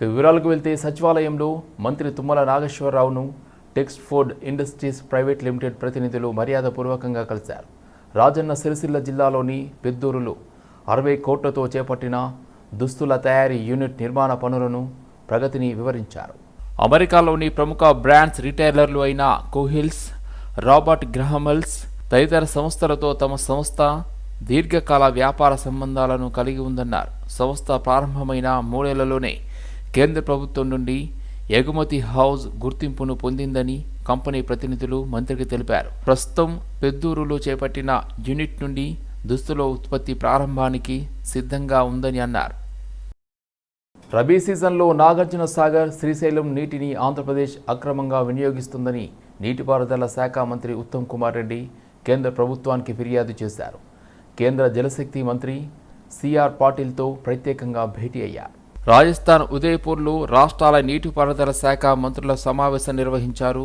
వివరాలకు వెళ్తే సచివాలయంలో మంత్రి Tummala నాగేశ్వరరావును text food industries private limited ప్రతినిధులు మర్యాదపూర్వకంగా కలిశారు. రాజన్న సిరిసిల్ల జిల్లాలోని పెద్దూరులో అరవై కోట్లతో చేపట్టిన దుస్తుల తయారీ యూనిట్ నిర్మాణ పనులను ప్రగతిని వివరించారు. అమెరికాలోని ప్రముఖ బ్రాండ్స్ రిటైలర్లు అయిన కోహిల్స్ రాబర్ట్ గ్రహమల్స్ తదితర సంస్థలతో తమ సంస్థ దీర్ఘకాల వ్యాపార సంబంధాలను కలిగి ఉందన్నారు. సంస్థ ప్రారంభమైన మూడేళ్ళలోనే కేంద్ర ప్రభుత్వం నుండి ఎగుమతి హౌస్ గుర్తింపును పొందిందని కంపెనీ ప్రతినిధులు మంత్రికి తెలిపారు. ప్రస్తుతం పెద్దూరులో చేపట్టిన యూనిట్ నుండి దుస్తుల ఉత్పత్తి ప్రారంభానికి సిద్ధంగా ఉందని అన్నారు. రబీ సీజన్లో నాగార్జున సాగర్ శ్రీశైలం నీటిని ఆంధ్రప్రదేశ్ అక్రమంగా వినియోగిస్తుందని నీటిపారుదల శాఖ మంత్రి ఉత్తమ్ కుమార్ రెడ్డి కేంద్ర ప్రభుత్వానికి ఫిర్యాదు చేశారు. కేంద్ర జలశక్తి మంత్రి సిఆర్ పాటిల్తో ప్రత్యేకంగా భేటీ అయ్యారు. రాజస్థాన్ ఉదయపూర్లో రాష్ట్రాల నీటిపారుదల శాఖ మంత్రుల సమావేశం నిర్వహించారు.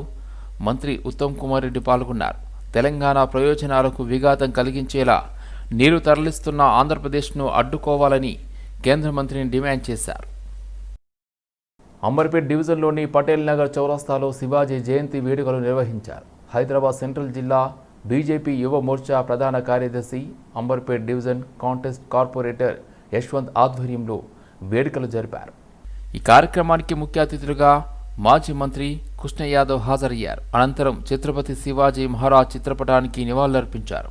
మంత్రి ఉత్తమ్ కుమార్ రెడ్డి పాల్గొన్నారు. తెలంగాణ ప్రయోజనాలకు విఘాతం కలిగించేలా నీరు తరలిస్తున్న ఆంధ్రప్రదేశ్ను అడ్డుకోవాలని కేంద్ర మంత్రిని డిమాండ్ చేశారు. అంబర్పేట్ డివిజన్లోని పటేల్ నగర్ చౌరస్తాలో శివాజీ జయంతి వేడుకలు నిర్వహించారు. హైదరాబాద్ సెంట్రల్ జిల్లా బీజేపీ యువ మోర్చా ప్రధాన కార్యదర్శి Amberpet division contest corporator Yashwant ఆధ్వర్యంలో వేడుకలు జరిపారు. ఈ కార్యక్రమానికి ముఖ్య అతిథులుగా మాజీ మంత్రి కృష్ణ యాదవ్ హాజరయ్యారు. అనంతరం ఛత్రపతి శివాజీ మహారాజ్ చిత్రపటానికి నివాళులర్పించారు.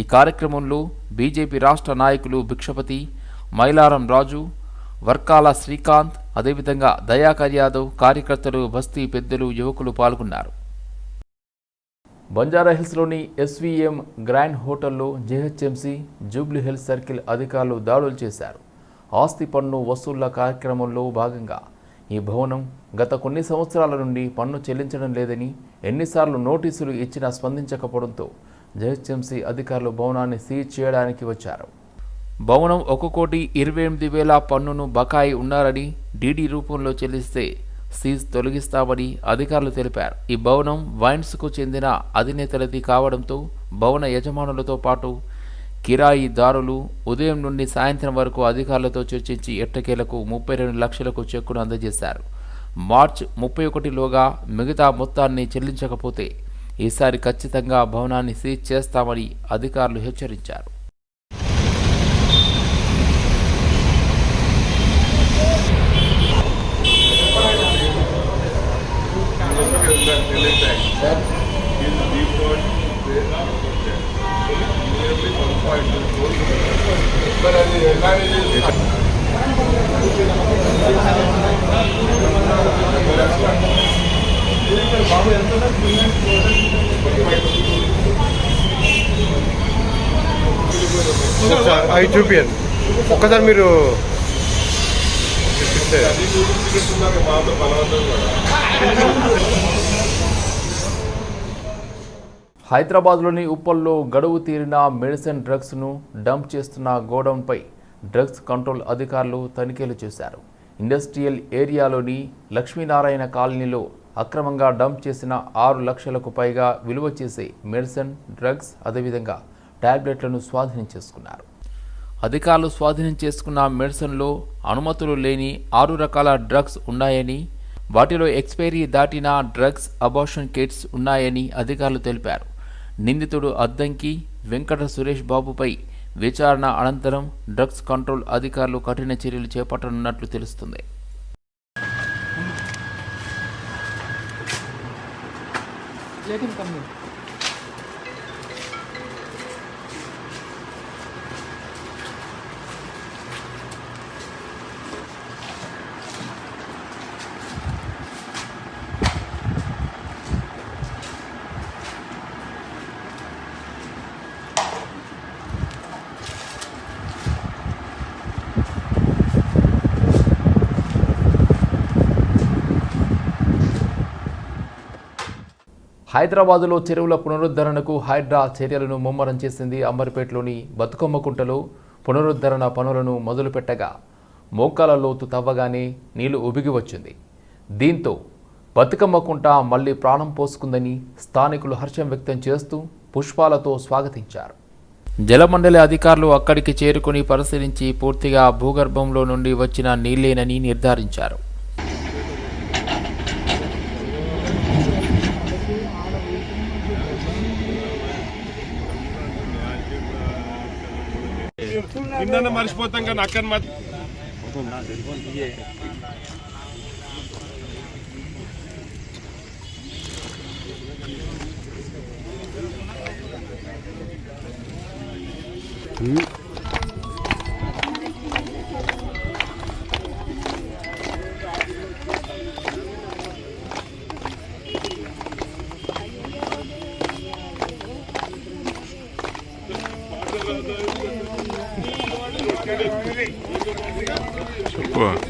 ఈ కార్యక్రమంలో బీజేపీ రాష్ట్ర నాయకులు భిక్షపతి మైలారం రాజు వర్కాల శ్రీకాంత్ అదేవిధంగా దయాకర్ యాదవ్ కార్యకర్తలు బస్తీ పెద్దలు యువకులు పాల్గొన్నారు. బంజారాహిల్స్లోని ఎస్వీఎం గ్రాండ్ హోటల్లో జేహెచ్ఎంసీ జూబ్లీ హిల్స్ సర్కిల్ అధికారులు దాడులు చేశారు. ఆస్తి పన్ను వసూళ్ళ కార్యక్రమంలో భాగంగా ఈ భవనం గత కొన్ని సంవత్సరాల నుండి పన్ను చెల్లించడం లేదని ఎన్నిసార్లు నోటీసులు ఇచ్చినా స్పందించకపోవడంతో జేహెచ్ఎంసీ అధికారులు భవనాన్ని సీజ్ చేయడానికి వచ్చారు. భవనం ఒక కోటి ఇరవై ఎనిమిది వేల పన్నును బకాయి ఉన్నారని డీడీ రూపంలో చెల్లిస్తే సీజ్ తొలగిస్తామని అధికారులు తెలిపారు. ఈ భవనం వైన్స్కు చెందిన అధినేతలది కావడంతో భవన యజమానులతో పాటు కిరాయిదారులు ఉదయం నుండి సాయంత్రం వరకు అధికారులతో చర్చించి ఎట్టకేలకు ముప్పై రెండు లక్షలకు చెక్కును అందజేశారు. మార్చ్ ముప్పై ఒకటిలోగా మిగతా మొత్తాన్ని చెల్లించకపోతే ఈసారి ఖచ్చితంగా భవనాన్ని సీజ్ చేస్తామని అధికారులు హెచ్చరించారు. ఒకసారి అవి చూపియండి. ఒక్కసారి మీరు చూపిస్తే. హైదరాబాద్లోని ఉప్పల్లో గడువు తీరిన మెడిసిన్ డ్రగ్స్ను డంప్ చేస్తున్న గోడౌన్పై డ్రగ్స్ కంట్రోల్ అధికారులు తనిఖీలు చేశారు. ఇండస్ట్రియల్ ఏరియాలోని లక్ష్మీనారాయణ కాలనీలో అక్రమంగా డంప్ చేసిన ఆరు లక్షలకు పైగా విలువ చేసే మెడిసిన్ డ్రగ్స్ అదేవిధంగా ట్యాబ్లెట్లను స్వాధీనం చేసుకున్నారు. అధికారులు స్వాధీనం చేసుకున్న మెడిసిన్లో అనుమతులు లేని ఆరు రకాల డ్రగ్స్ ఉన్నాయని వాటిలో ఎక్స్పైరీ దాటిన డ్రగ్స్ అబార్షన్ కిట్స్ ఉన్నాయని అధికారులు తెలిపారు. నిందితుడు అద్దంకి వెంకట సురేష్ బాబుపై విచారణ అనంతరం డ్రగ్స్ కంట్రోల్ అధికారులు కఠిన చర్యలు చేపట్టనున్నట్లు తెలుస్తుంది Let him come. హైదరాబాదులో చెరువుల పునరుద్ధరణకు హైడ్రా చర్యలను ముమ్మరం చేసింది అంబర్పేటలోని బతుకమ్మకుంటలో పునరుద్ధరణ పనులను మొదలుపెట్టగా మోకాల లోతు తవ్వగానే నీళ్ళు ఉబిగి వచ్చింది. దీంతో బతుకమ్మకుంట మళ్ళీ ప్రాణం పోసుకుందని స్థానికులు హర్షం వ్యక్తం చేస్తూ పుష్పాలతో స్వాగతించారు. జలమండలి అధికారులు అక్కడికి చేరుకుని పరిశీలించి పూర్తిగా భూగర్భంలో నుండి వచ్చిన నీళ్ళేనని నిర్ధారించారు. నిన్న మర్చిపోతాం కానీ అక్కడ మాత్రం Mm-hmm.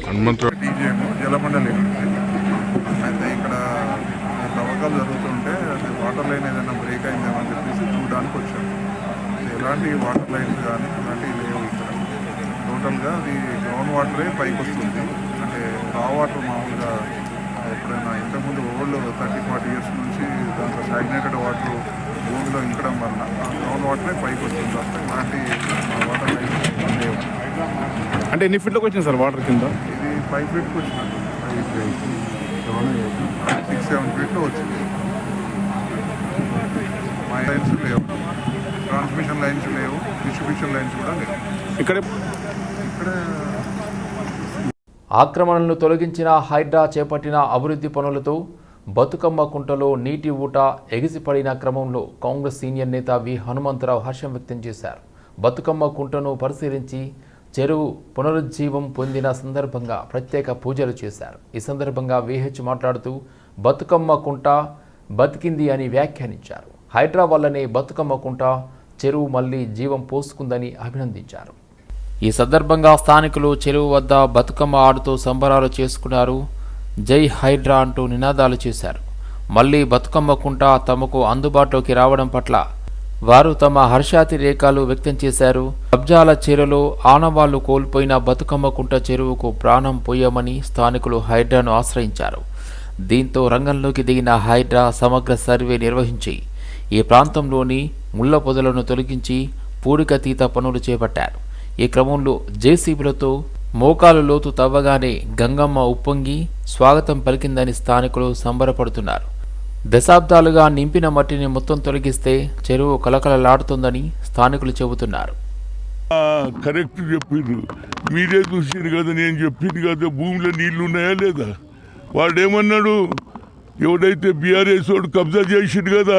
హనుమంతరావు డీజేము జలమండలి. అయితే ఇక్కడ తవ్వకాలు జరుగుతుంటే అది వాటర్ లైన్ ఏదైనా బ్రేక్ అయిందేమని చెప్పేసి చూడడానికి వచ్చాం. ఎలాంటి వాటర్ లైన్స్ కానీ అలాంటివి లేవు ఇక్కడ. టోటల్గా అది గ్రౌండ్ వాటరే పైకి వస్తుంది. అంటే రా వాటర్ మామూలుగా ఎప్పుడైనా ఇంతకుముందు ఓల్డ్ థర్టీ ఫార్టీ ఇయర్స్ నుంచి దాంట్లో స్టాగ్నేటెడ్ వాటర్ భూమిలో ఇంకడం వలన గ్రౌండ్ వాటరే పైకి వస్తుంది తప్ప ఇలాంటి వాటర్ అంటే ఎన్ని ఫీట్లోకి వచ్చింది సార్ వాటర్ కింద? ఇది ఫైవ్ ఫీట్కి వచ్చినట్టు సిక్స్ సెవెన్ ఫీట్లో వచ్చింది. మా లైన్స్ లేవు. ట్రాన్స్మిషన్ లైన్స్ లేవు. డిస్ట్రిబ్యూషన్ లైన్స్ కూడా లేవు. ఇక్కడ ఇక్కడ ఆక్రమణలను తొలగించిన హైడ్రా చేపట్టిన అభివృద్ధి పనులతో బతుకమ్మ కుంటలో నీటి ఊట ఎగిసిపడిన క్రమంలో కాంగ్రెస్ సీనియర్ నేత వి. హనుమంతరావు హర్షం వ్యక్తం చేశారు. బతుకమ్మ కుంటను పరిశీలించి చెరువు పునరుజ్జీవం పొందిన సందర్భంగా ప్రత్యేక పూజలు చేశారు. ఈ సందర్భంగా విహెచ్ మాట్లాడుతూ బతుకమ్మ కుంట బతికింది అని వ్యాఖ్యానించారు. హైడ్రా వల్లనే బతుకమ్మ కుంట చెరువు మళ్ళీ జీవం పోసుకుందని అభినందించారు. ఈ సందర్భంగా స్థానికులు చెరువు వద్ద బతుకమ్మ ఆడుతూ సంబరాలు చేసుకున్నారు. జై హైడ్రా అంటూ నినాదాలు చేశారు. మళ్ళీ బతుకమ్మకుంటా తమకు అందుబాటులోకి రావడం పట్ల వారు తమ హర్షాతిరేకాలు వ్యక్తం చేశారు. కబ్జాల చీరలో ఆనవాళ్ళు కోల్పోయిన బతుకమ్మకుంట చెరువుకు ప్రాణం పోయామని స్థానికులు హైడ్రాను ఆశ్రయించారు. దీంతో రంగంలోకి దిగిన హైడ్రా సమగ్ర సర్వే నిర్వహించి ఈ ప్రాంతంలోని ముళ్ళ పొదలను తొలగించి పూడికతీత పనులు చేపట్టారు. ఈ క్రమంలో జేసీబీలతో మోకాలు లోతు తవ్వగానే గంగమ్మ ఉప్పొంగి స్వాగతం పలికిందని స్థానికులు సంబరపడుతున్నారు. దశాబ్దాలుగా నింపిన మట్టిని మొత్తం తొలగిస్తే చెరువు కలకలలాడుతుందని స్థానికులు చెబుతున్నారు. కరెక్ట్ చెప్పిండ్రు. మీరే చూసిండ్రు కదా నేను చెప్పింది కదా భూమిలో నీళ్ళు ఉన్నాయా లేదా? వాడేమన్నాడు? ఎవడైతే బీఆర్ఎస్ వాడు కబ్జా చేసిండు కదా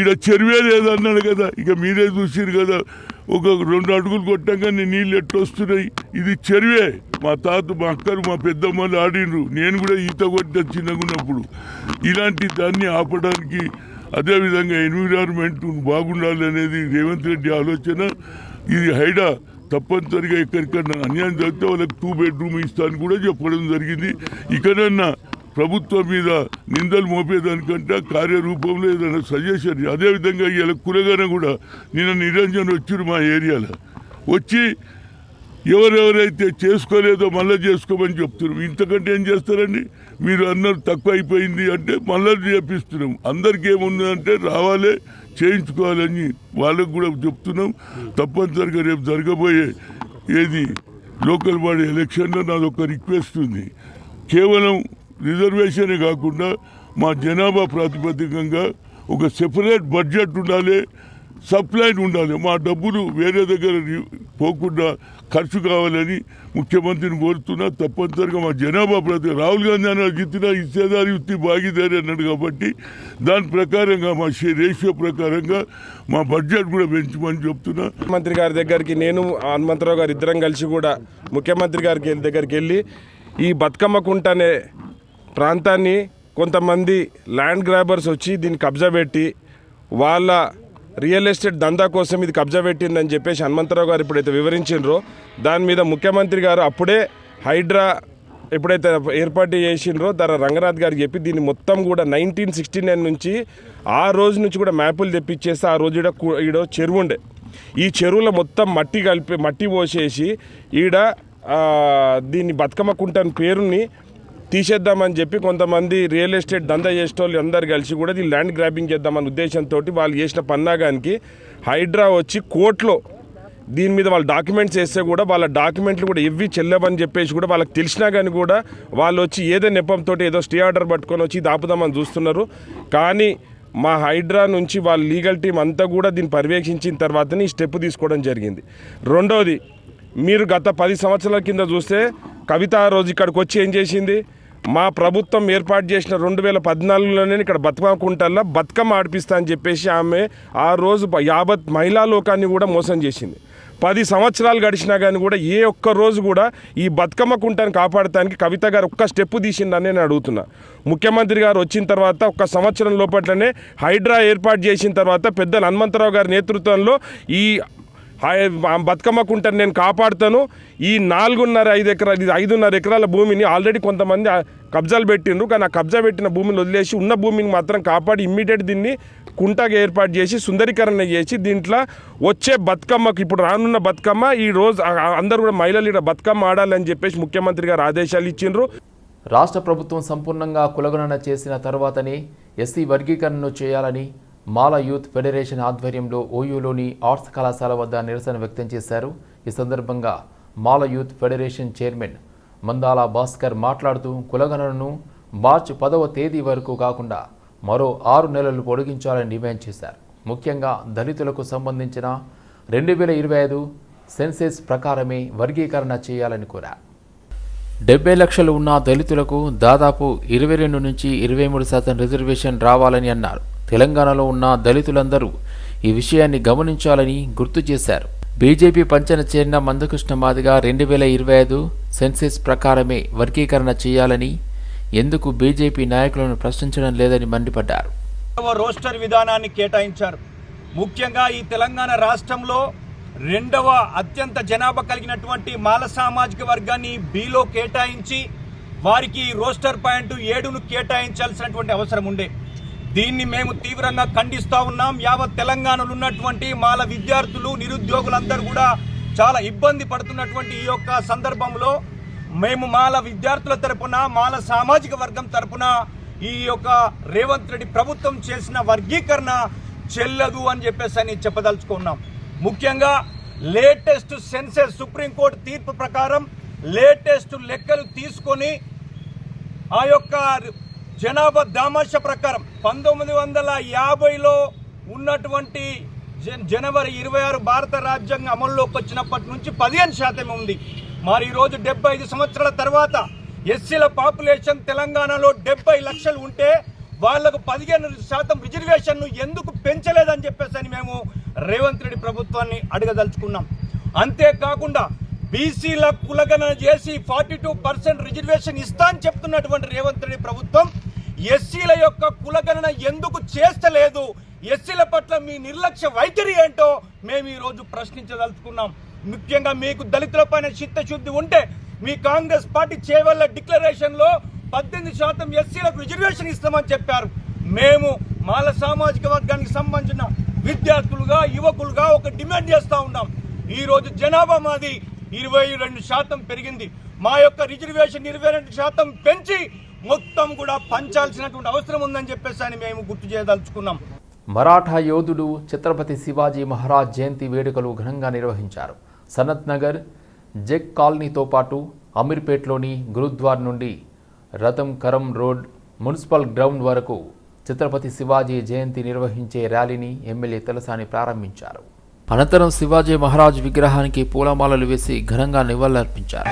ఈడ చెరువే లేదన్నాడు కదా. ఇక మీరే చూసిండ్రు కదా ఒక రెండు అడుగులు కొట్టంగానే నీళ్ళు ఎట్టొస్తున్నాయి ఇది చెరువే. మా తాత మా అక్కలు మా పెద్దమ్మలు ఆడిండ్రు. నేను కూడా ఈత కొట్టిన చిన్నగా ఉన్నప్పుడు ఇలాంటి దాన్ని ఆపడానికి అదేవిధంగా ఎన్విరాన్మెంట్ బాగుండాలి అనేది రేవంత్ రెడ్డి ఆలోచన. ఇది హైడా తప్పనిసరిగా ఎక్కడికన్నా అన్యాయం జరిగితే వాళ్ళకి టూ బెడ్రూమ్ ఇస్తాను కూడా చెప్పడం జరిగింది. ఇకనన్నా ప్రభుత్వం మీద నిందలు మోపేదానికంటే కార్యరూపంలో ఏదైనా సజెషన్ అదేవిధంగా ఇలా కులగాన కూడా నిన్న నిరంజన్ వచ్చారు మా ఏరియాలో. వచ్చి ఎవరెవరైతే చేసుకోలేదో మళ్ళీ చేసుకోమని చెప్తున్నాం ఇంతకంటే ఏం చేస్తారండి? మీరు అన్నారు తక్కువ అయిపోయింది అంటే మళ్ళీ చేపిస్తున్నాం. అందరికి ఏముందంటే రావాలి చేయించుకోవాలని వాళ్ళకు కూడా చెప్తున్నాం. తప్పనిసరిగా రేపు జరగబోయే ఏది? లోకల్ బాడీ ఎలక్షన్లో నాది ఒక రిక్వెస్ట్ ఉంది. కేవలం రిజర్వేషనే కాకుండా మా జనాభా ప్రాతిపదికంగా ఒక సెపరేట్ బడ్జెట్ ఉండాలి సప్లైన్ ఉండాలి. మా డబ్బులు వేరే దగ్గర పోకుండా ఖర్చు కావాలని ముఖ్యమంత్రిని కోరుతున్నా. తప్పనిసరిగా మా జనాభా ప్రతి రాహుల్ గాంధీ అన్నాడు జిత్తిన ఇచ్చేదారి యుక్తి భాగీదారి అన్నాడు కాబట్టి దాని ప్రకారంగా మా రేషియో ప్రకారంగా మా బడ్జెట్ కూడా పెంచమని చెప్తున్నా. ముఖ్యమంత్రి గారి దగ్గరికి నేను హనుమంతరావు గారు ఇద్దరం కలిసి కూడా ముఖ్యమంత్రి గారికి దగ్గరికి వెళ్ళి ఈ బతుకమ్మకుంటనే ప్రాంతాన్ని కొంతమంది ల్యాండ్ గ్రాబర్స్ వచ్చి దీన్ని కబ్జా పెట్టి వాళ్ళ రియల్ ఎస్టేట్ దందా కోసం ఇది కబ్జా పెట్టిందని చెప్పేసి హనుమంతరావు గారు ఇప్పుడైతే వివరించిండ్రో. దాని మీద ముఖ్యమంత్రి గారు అప్పుడే హైడ్రా ఎప్పుడైతే ఏర్పాటు చేసిండ్రో తన రంగనాథ్ గారికి చెప్పి దీన్ని మొత్తం కూడా నైన్టీన్ సిక్స్టీ నైన్ నుంచి ఆ రోజు నుంచి కూడా మ్యాపులు తెప్పించేస్తే ఆ రోజు ఈడ ఈడ చెరువు ఉండే. ఈ చెరువులో మొత్తం మట్టి కలిపి మట్టి పోసేసి ఈడ దీన్ని బతుకమ్మ కుంట పేరుని తీసేద్దామని చెప్పి కొంతమంది రియల్ ఎస్టేట్ దందా చేసేటోళ్ళు అందరు కలిసి కూడా దీన్ని ల్యాండ్ గ్రాబింగ్ చేద్దామన్న ఉద్దేశంతో వాళ్ళు చేసిన పన్నాగానికి హైడ్రా వచ్చి కోర్టులో దీని మీద వాళ్ళు డాక్యుమెంట్స్ వేస్తే కూడా వాళ్ళ డాక్యుమెంట్లు కూడా ఇవ్వి చెల్లవని చెప్పేసి కూడా వాళ్ళకి తెలిసినా కానీ కూడా వాళ్ళు వచ్చి ఏదో నెపంతో ఏదో స్టే ఆర్డర్ పట్టుకొని వచ్చి దాపుదామని చూస్తున్నారు. కానీ మా హైడ్రా నుంచి వాళ్ళ లీగల్ టీం అంతా కూడా దీన్ని పర్యవేక్షించిన తర్వాతనే ఈ స్టెప్ తీసుకోవడం జరిగింది. రెండోది మీరు గత పది సంవత్సరాల కింద చూస్తే కవిత రోజు ఇక్కడికి వచ్చి ఏం చేసింది? మా ప్రభుత్వం ఏర్పాటు చేసిన రెండు వేల పద్నాలుగులోనే ఇక్కడ బతుకమ్మ కుంటల్లో బతుకమ్మ ఆడిపిస్తా అని చెప్పేసి ఆమె ఆ రోజు బ- యావత్ మహిళా లోకాన్ని కూడా మోసం చేసింది. పది సంవత్సరాలు గడిచినా కానీ కూడా ఏ ఒక్క రోజు కూడా ఈ బతుకమ్మ కుంటను కాపాడటానికి కవిత గారు ఒక్క స్టెప్ తీసిందని నేను అడుగుతున్నా. ముఖ్యమంత్రి గారు వచ్చిన తర్వాత ఒక్క సంవత్సరం లోపట్లనే హైడ్రా ఏర్పాటు చేసిన తర్వాత పెద్దలు హనుమంతరావు గారి నేతృత్వంలో ఈ హాయ్ ఆ నేను కాపాడుతాను. ఈ నాలుగున్నర ఐదు ఎకరాలు ఇది ఐదున్నర ఎకరాల భూమిని ఆల్రెడీ కొంతమంది కబ్జాలు పెట్టిండ్రు. కానీ ఆ కబ్జా పెట్టిన భూమిని వదిలేసి ఉన్న భూమిని మాత్రం కాపాడి ఇమ్మీడియట్ దీన్ని కుంటగా ఏర్పాటు చేసి సుందరీకరణ చేసి దీంట్లో వచ్చే బతుకమ్మకి ఇప్పుడు రానున్న బతుకమ్మ ఈ రోజు అందరూ కూడా మహిళలు ఇక్కడ బతుకమ్మ ఆడాలని చెప్పేసి ముఖ్యమంత్రి గారు ఆదేశాలు ఇచ్చిండ్రు. రాష్ట్ర ప్రభుత్వం సంపూర్ణంగా కులగణన చేసిన తర్వాతనే ఎస్సీ వర్గీకరణను చేయాలని మాల యూత్ ఫెడరేషన్ ఆధ్వర్యంలో ఓయూలోని ఆర్ట్స్ కళాశాల వద్ద నిరసన వ్యక్తం చేశారు. ఈ సందర్భంగా Mala youth federation chairman Mandala Bhaskar మాట్లాడుతూ కులగణనను మార్చి పదవ తేదీ వరకు కాకుండా మరో ఆరు నెలలు పొడిగించాలని డిమాండ్ చేశారు. ముఖ్యంగా దళితులకు సంబంధించిన రెండు వేల ఇరవై ఐదు సెన్సెస్ ప్రకారమే వర్గీకరణ చేయాలని కోరారు. డెబ్బై లక్షలు ఉన్న దళితులకు దాదాపు ఇరవై రెండు నుంచి ఇరవై మూడు శాతం రిజర్వేషన్ రావాలని అన్నారు. తెలంగాణలో ఉన్న దళితులందరూ ఈ విషయాన్ని గమనించాలని గుర్తు చేశారు. బీజేపీ పంచన చేరిన మందకృష్ణ మాదిగా రెండు వేల ఇరవై ఐదు సెన్సెస్ ప్రకారమే వర్గీకరణ చేయాలని ఎందుకు బీజేపీ నాయకులను ప్రశ్నించడం లేదని మండిపడ్డారు. రోస్టర్ విధానాన్ని కేటాయించారు. ముఖ్యంగా ఈ తెలంగాణ రాష్ట్రంలో రెండవ అత్యంత జనాభా కలిగినటువంటి మాల సామాజిక వర్గాన్ని బీలో కేటాయించి వారికి రోస్టర్ పాయింట్ ఏడును కేటాయించాల్సినటువంటి అవసరం ఉండే. దీన్ని మేము తీవ్రంగా ఖండిస్తూ ఉన్నాం. యావత్ తెలంగాణలో ఉన్నటువంటి మాల విద్యార్థులు నిరుద్యోగులందరూ కూడా చాలా ఇబ్బంది పడుతున్నటువంటి ఈ యొక్క సందర్భంలో మేము మాల విద్యార్థుల తరపున మాల సామాజిక వర్గం తరపున ఈ యొక్క రేవంత్ రెడ్డి ప్రభుత్వం చేసిన వర్గీకరణ చెల్లదు అని చెప్పేసి అని చెప్పదలుచుకున్నాం. ముఖ్యంగా లేటెస్ట్ సెన్సెస్ సుప్రీంకోర్టు తీర్పు ప్రకారం లేటెస్ట్ లెక్కలు తీసుకొని ఆ యొక్క జనాభా దామాష ప్రకారం పంతొమ్మిది వందల యాభైలో ఉన్నటువంటి జన్- జనవరి ఇరవై ఆరు భారత రాజ్యాంగం అమల్లోకి వచ్చినప్పటి నుంచి పదిహేను శాతం ఉంది. మరి ఈరోజు డెబ్బై ఐదు సంవత్సరాల తర్వాత ఎస్సీల పాపులేషన్ తెలంగాణలో డెబ్బై లక్షలు ఉంటే వాళ్ళకు పదిహేను శాతం రిజర్వేషన్ను ఎందుకు పెంచలేదని చెప్పేసి అని మేము రేవంత్ రెడ్డి ప్రభుత్వాన్ని అడగదలుచుకున్నాం. అంతేకాకుండా బీసీల కులగణన చేసి ఫార్టీ టూ పర్సెంట్ రిజర్వేషన్ ఇస్తా అని చెప్తున్నటువంటి రేవంత్ రెడ్డి ప్రభుత్వం ఎస్సీల యొక్క కులగణన ఎందుకు చేస్తలేదు? ఎస్సీల పట్ల మీ నిర్లక్ష్య వైఖరి ఏంటో మేము ఈరోజు ప్రశ్నించదలుచుకున్నాం. ముఖ్యంగా మీకు దళితుల పైన చిత్తశుద్ధి ఉంటే మీ కాంగ్రెస్ పార్టీ చేవల్ల డిక్లరేషన్లో పద్దెనిమిది శాతం ఎస్సీలకు రిజర్వేషన్ ఇస్తామని చెప్పారు. మేము మాల సామాజిక వర్గానికి సంబంధించిన విద్యార్థులుగా యువకులుగా ఒక డిమాండ్ చేస్తూ ఉన్నాం. ఈరోజు జనాభా మాది ఇరవై రెండు శాతం పెరిగింది. మా యొక్క రిజర్వేషన్ ఇరవై రెండు శాతం పెంచి మొత్తం కూడా పంచాల్సినటువంటి అవసరం ఉందని చెప్పేసి అని మేము గుర్తు చేయదలుచుకున్నాం. మరాఠా యోధుడు ఛత్రపతి శివాజీ మహారాజ్ జయంతి వేడుకలు ఘనంగా నిర్వహించారు. సనత్ నగర్ జెక్ కాలనీతో పాటు అమీర్పేట్లోని గురుద్వార్ నుండి రతం కరం రోడ్ మున్సిపల్ గ్రౌండ్ వరకు ఛత్రపతి శివాజీ జయంతి నిర్వహించే ర్యాలీని ఎమ్మెల్యే తలసాని ప్రారంభించారు. అనంతరం శివాజీ మహారాజ్ విగ్రహానికి పూలమాలలు వేసి ఘనంగా నివాళులర్పించారు.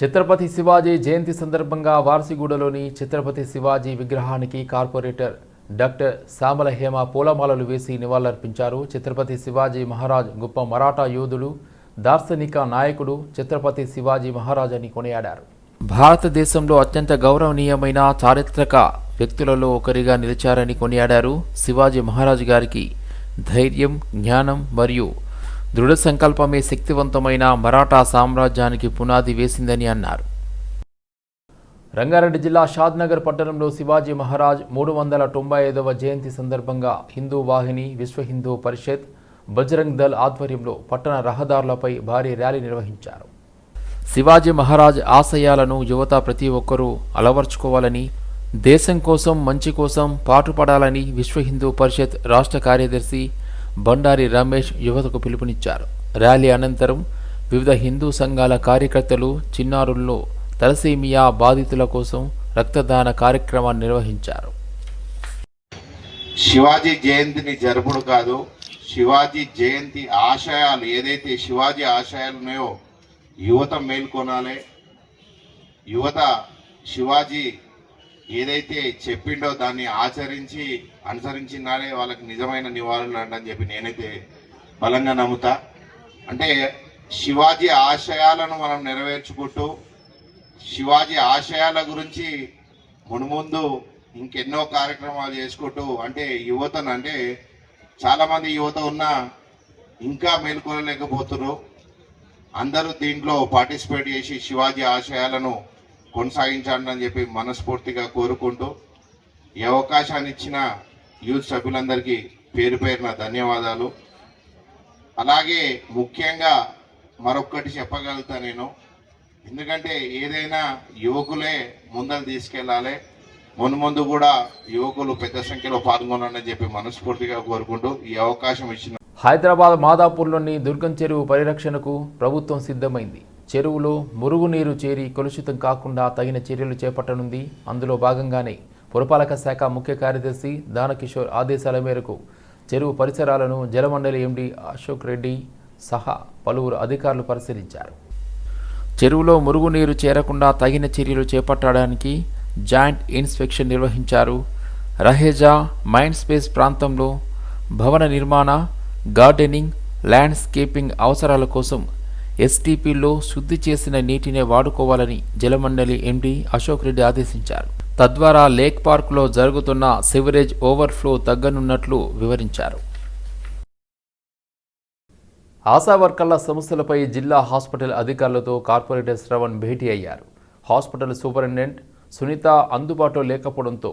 ఛత్రపతి శివాజీ జయంతి సందర్భంగా వారసిగూడలోని ఛత్రపతి శివాజీ విగ్రహానికి కార్పొరేటర్ డాక్టర్ శ్యామల హేమ పూలమాలలు వేసి నివాళులర్పించారు. ఛత్రపతి శివాజీ మహారాజ్ గొప్ప మరాఠా యోధుడు దార్శనిక నాయకుడు ఛత్రపతి శివాజీ మహారాజ్ అని కొనియాడారు. భారతదేశంలో అత్యంత గౌరవనీయమైన చారిత్రక వ్యక్తులలో ఒకరిగా నిలిచారని కొనియాడారు శివాజీ మహారాజు గారికి ధైర్యం జ్ఞానం మరియు దృఢ సంకల్పమే శక్తివంతమైన మరాఠా సామ్రాజ్యానికి పునాది వేసిందని అన్నారు. రంగారెడ్డి జిల్లా షాద్నగర్ పట్టణంలో శివాజీ మహారాజ్ మూడు వందల తొంభై ఐదవ జయంతి సందర్భంగా హిందూ వాహిని విశ్వ హిందూ పరిషత్ బజరంగ్ దళ్ ఆధ్వర్యంలో పట్టణ రహదారులపై భారీ ర్యాలీ నిర్వహించారు. శివాజీ మహారాజ్ ఆశయాలను యువత ప్రతి ఒక్కరూ అలవర్చుకోవాలని దేశం కోసం మంచి కోసం పాటుపడాలని విశ్వ హిందూ పరిషత్ రాష్ట్ర కార్యదర్శి బండారి రమేష్ యువతకు పిలుపునిచ్చారు. ర్యాలీ అనంతరం వివిధ హిందూ సంఘాల కార్యకర్తలు చిన్నారుల్లో తలసీమియా బాధితుల కోసం రక్తదాన కార్యక్రమాన్ని నిర్వహించారు. శివాజీ జయంతిని జరుపుడు కాదు శివాజీ జయంతి ఆశయాలు ఏదైతే శివాజీ ఆశయాలు ఉన్నాయో యువత మేల్కొనాలి. యువత శివాజీ ఏదైతే చెప్పిండో దాన్ని ఆచరించి అనుసరించినారే వాళ్ళకి నిజమైన నివారణలు అంటని చెప్పి నేనైతే బలంగా నమ్ముతా. అంటే శివాజీ ఆశయాలను మనం నెరవేర్చుకుంటూ శివాజీ ఆశయాల గురించి మునుముందు ఇంకెన్నో కార్యక్రమాలు చేసుకుంటూ అంటే యువతను అంటే చాలామంది యువత ఉన్నా ఇంకా మేల్కొనలేకపోతున్నారు. అందరూ దీంట్లో పార్టిసిపేట్ చేసి శివాజీ ఆశయాలను కొనసాగించాలని చెప్పి మనస్ఫూర్తిగా కోరుకుంటూ ఈ అవకాశాన్ని ఇచ్చిన యూత్ సభ్యులందరికీ పేరు పేరున ధన్యవాదాలు. అలాగే ముఖ్యంగా మరొక్కటి చెప్పగలుగుతా నేను. ఎందుకంటే ఏదైనా యువకులే ముందలు తీసుకెళ్ళాలి. ముందు ముందు కూడా యువకులు పెద్ద సంఖ్యలో పాల్గొనాలని చెప్పి మనస్ఫూర్తిగా కోరుకుంటూ ఈ అవకాశం ఇచ్చిన హైదరాబాద్ మాదాపూర్లోని దుర్గం చెరువు పరిరక్షణకు ప్రభుత్వం సిద్ధమైంది. చెరువులో మురుగునీరు చేరి కలుషితం కాకుండా తగిన చర్యలు చేపట్టనుంది. అందులో భాగంగానే పురపాలక శాఖ ముఖ్య కార్యదర్శి దానకిషోర్ ఆదేశాల మేరకు చెరువు పరిసరాలను జలమండలి ఎండి అశోక్ రెడ్డి సహా పలువురు అధికారులు పరిశీలించారు. చెరువులో మురుగునీరు చేరకుండా తగిన చర్యలు చేపట్టడానికి జాయింట్ ఇన్స్పెక్షన్ నిర్వహించారు. రహేజా మైండ్ స్పేస్ ప్రాంతంలో భవన నిర్మాణ గార్డెనింగ్ ల్యాండ్స్కేపింగ్ అవసరాల కోసం ఎస్టీపీలో శుద్ధి చేసిన నీటినే వాడుకోవాలని జలమండలి ఎండీ అశోక్ రెడ్డి ఆదేశించారు. తద్వారా లేక్ పార్కులో జరుగుతున్న సివరేజ్ ఓవర్ఫ్లో తగ్గనున్నట్లు వివరించారు. ఆశా వర్కర్ల సమస్యలపై జిల్లా హాస్పిటల్ అధికారులతో కార్పొరేటర్ శ్రవణ్ భేటీ అయ్యారు. హాస్పిటల్ సూపరింటెండెంట్ సునీత అందుబాటులో లేకపోవడంతో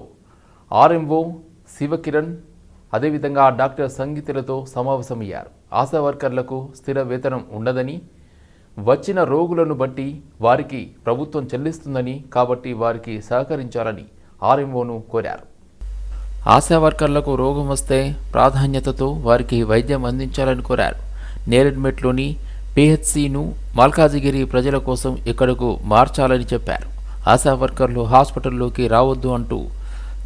ఆర్ఎంఓ శివకిరణ్ అదేవిధంగా డాక్టర్ సంగీతులతో సమావేశమయ్యారు. ఆశా వర్కర్లకు స్థిర వేతనం ఉండదని వచ్చిన రోగులను బట్టి వారికి ప్రభుత్వం చెల్లిస్తుందని కాబట్టి వారికి సహకరించాలని ఆర్ఎంఓను కోరారు. ఆశా వర్కర్లకు రోగం వస్తే ప్రాధాన్యతతో వారికి వైద్యం అందించాలని కోరారు. నేరెడ్మెట్లోని పిహెచ్సిను మల్కాజిగిరి ప్రజల కోసం ఇక్కడకు మార్చాలని చెప్పారు. ఆశా వర్కర్లు హాస్పిటల్లోకి రావద్దు అంటూ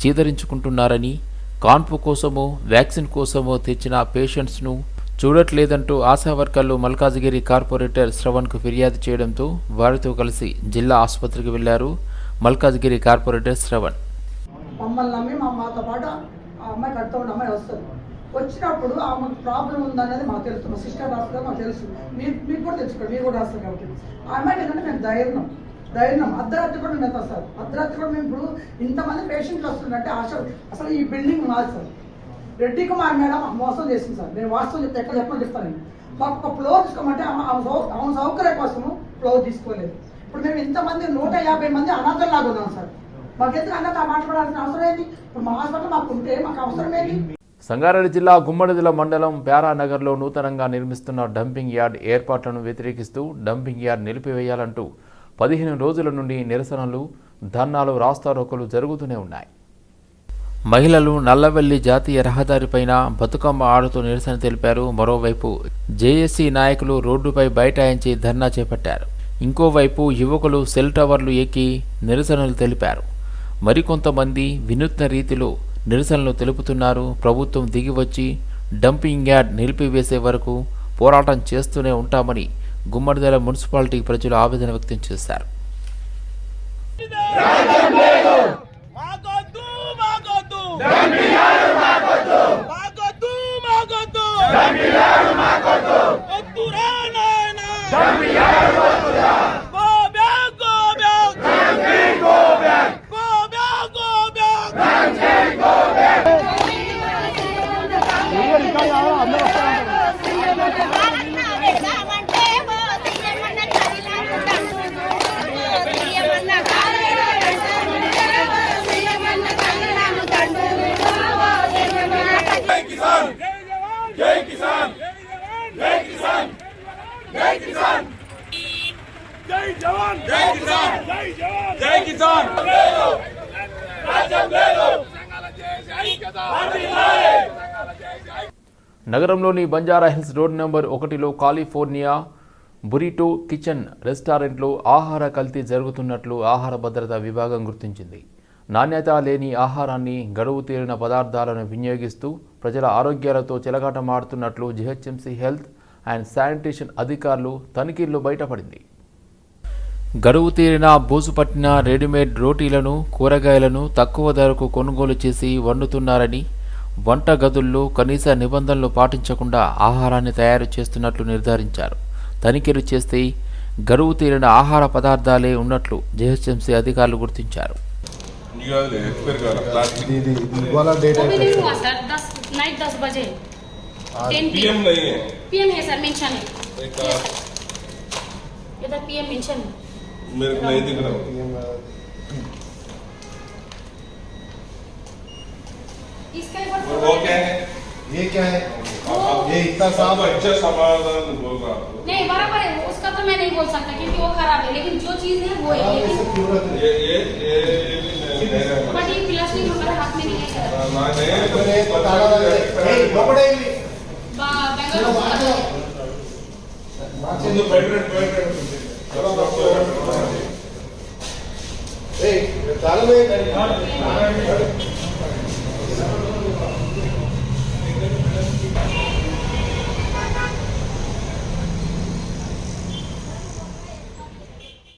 చీదరించుకుంటున్నారని కాన్పు కోసమో వ్యాక్సిన్ కోసమో తెచ్చిన పేషెంట్స్ను చూడట్లేదంటూ ఆశా వర్కర్లు మల్కాజిగిరి కార్పొరేటర్ శ్రవణ్కు ఫిర్యాదు చేయడంతో వారితో కలిసి జిల్లా ఆసుపత్రికి వెళ్ళారు మల్కాజ్గిరి కార్పొరేటర్ శ్రవణ్. మమ్మల్ని నమ్మి మా మాతో పాటు ఆ అమ్మాయి కడుతూ ఉన్న అమ్మాయి వస్తుంది. వచ్చినప్పుడు ఆమెకు ప్రాబ్లం ఉందనేది మాకు తెలుసు. మా సిస్టర్ రాస్తుంది మాకు తెలుసు. మీరు మీకు కూడా తెలుసుకోండి మీరు కూడా రాస్తారు కాబట్టి. ఆ అమ్మాయికి ఏంటంటే మేము ధైర్యం ధైర్యం. అర్ధరాత్రి కూడా మేము వస్తారు అర్ధరాత్రి కూడా మేము ఇప్పుడు ఇంతమంది పేషెంట్లు వస్తుందంటే ఆశ అసలు ఈ బిల్డింగ్ మాది సార్. రెడ్డి కుమార్ మేడం మోసం చేసింది సార్. నేను వాస్తవం చెప్తే ఎక్కడ చెప్పని చెప్తాను మాకు ఒక ఫ్లోర్ తీసుకోమంటే ఆమె సౌకర్యం కోసము ఫ్లోర్ తీసుకోలేదు. ఇప్పుడు మేము ఇంతమంది నూట యాభై మంది అనాథల్లాగా ఉన్నాం సార్. మాకెందుకు అన్నతో మాట్లాడాల్సిన అవసరం ఏంటి? ఇప్పుడు మా హాస్పిటల్ మాకు ఉంటే మాకు అవసరం ఏంటి? సంగారెడ్డి జిల్లా గుమ్మడిదిల మండలం ప్యారానగర్లో నూతనంగా నిర్మిస్తున్న డంపింగ్ యార్డ్ ఏర్పాట్లను వ్యతిరేకిస్తూ డంపింగ్ యార్డ్ నిలిపివేయాలంటూ పదిహేను రోజుల నుండి నిరసనలు ధర్నాలు రాస్తారోకలు జరుగుతూనే ఉన్నాయి. మహిళలు నల్లవెల్లి జాతీయ రహదారిపైన బతుకమ్మ ఆడుతూ నిరసన తెలిపారు. మరోవైపు జేఏసీ నాయకులు రోడ్డుపై బైఠాయించి ధర్నా చేపట్టారు. ఇంకోవైపు యువకులు సెల్ టవర్లు ఎక్కి నిరసనలు తెలిపారు. మరికొంతమంది వినూత్న రీతిలో నిరసనలు తెలుపుతున్నారు. ప్రభుత్వం దిగివచ్చి డంపింగ్ యార్డ్ నిలిపివేసే వరకు పోరాటం చేస్తూనే ఉంటామని గుమ్మడిదల మున్సిపాలిటీ ప్రజలు ఆవేదన వ్యక్తం చేశారు. தம்பி யாரும் மாக்கோத்து ஒத்துரா நாயனா தம்பி யாரும் ஒத்துரா నగరంలోని బంజారా హిల్స్ రోడ్ నెంబర్ ఒకటిలో కాలిఫోర్నియా బురిటో కిచెన్ రెస్టారెంట్లో ఆహార కల్తీ జరుగుతున్నట్లు ఆహార భద్రత విభాగం గుర్తించింది. నాణ్యత లేని ఆహారాన్ని గడువు తీరిన పదార్థాలను వినియోగిస్తూ ప్రజల ఆరోగ్యాలతో చెలగాటమాడుతున్నట్లు జిహెచ్ఎంసీ హెల్త్ అండ్ శానిటేషన్ అధికారులు తనిఖీల్లో బయటపడింది. గడువు తీరిన బూజు పట్టిన రెడీమేడ్ రోటీలను కూరగాయలను తక్కువ ధరకు కొనుగోలు చేసి వండుతున్నారని వంట గదుల్లో కనీస నిబంధనలు పాటించకుండా ఆహారాన్ని తయారు చేస్తున్నట్లు నిర్ధారించారు తనిఖీలు చేస్తే గడువు తీరిన ఆహార పదార్థాలే ఉన్నట్లు జేహెచ్ఎంసీ అధికారులు గుర్తించారు अभी नहीं हुआ सर दस और वो क्या है? ये क्या है? आप ये इतना साफ़ तो अच्छा समाधान बोल रहा हूँ। नहीं बराबर है उसका तो मैं नहीं बोल सकता क्योंकि वो खराब है लेकिन जो चीज़ है वो है लेकिन तो ये ये ये बट ये प्लास्टिक हमारे हाथ में नहीं है। हाँ, हाँ, मैंने हाँ, तो मैंने बता रहा है। ये बपड़े ही बेंगलोर माचे तो बेटर बेटर चलो आपको ए ताल में